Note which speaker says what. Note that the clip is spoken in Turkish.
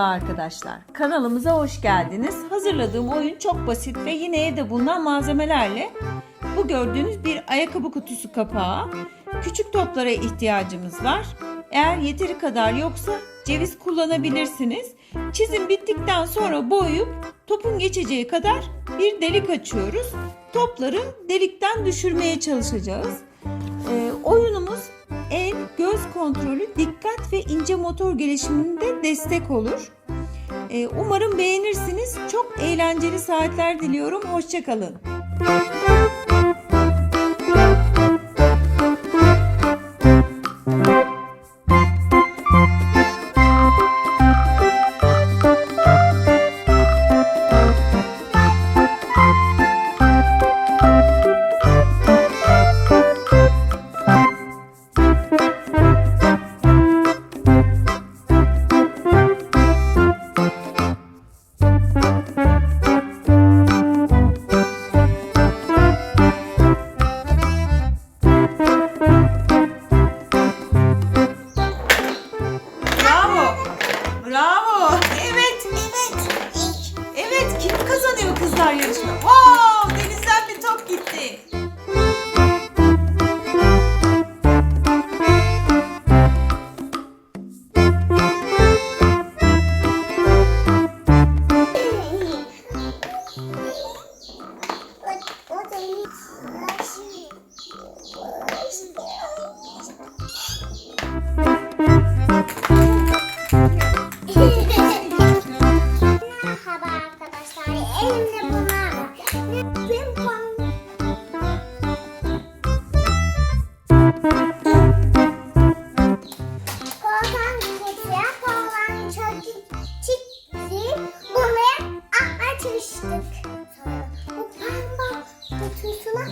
Speaker 1: arkadaşlar. Kanalımıza hoş geldiniz. Hazırladığım oyun çok basit ve yine evde bulunan malzemelerle bu gördüğünüz bir ayakkabı kutusu kapağı. Küçük toplara ihtiyacımız var. Eğer yeteri kadar yoksa ceviz kullanabilirsiniz. Çizim bittikten sonra boyayıp topun geçeceği kadar bir delik açıyoruz. Topları delikten düşürmeye çalışacağız. Ee, oyunumuz el, göz kontrolü, dikkat ve ince motor gelişiminde destek olur. Ee, umarım beğenirsiniz. Çok eğlenceli saatler diliyorum. Hoşçakalın. Bravo. Bravo. Evet. Evet. Evet. Kim kazanıyor kızlar yarışma? Wow! Denizden bir top gitti.
Speaker 2: Açmıştık. Sonra bu pembe kutusuna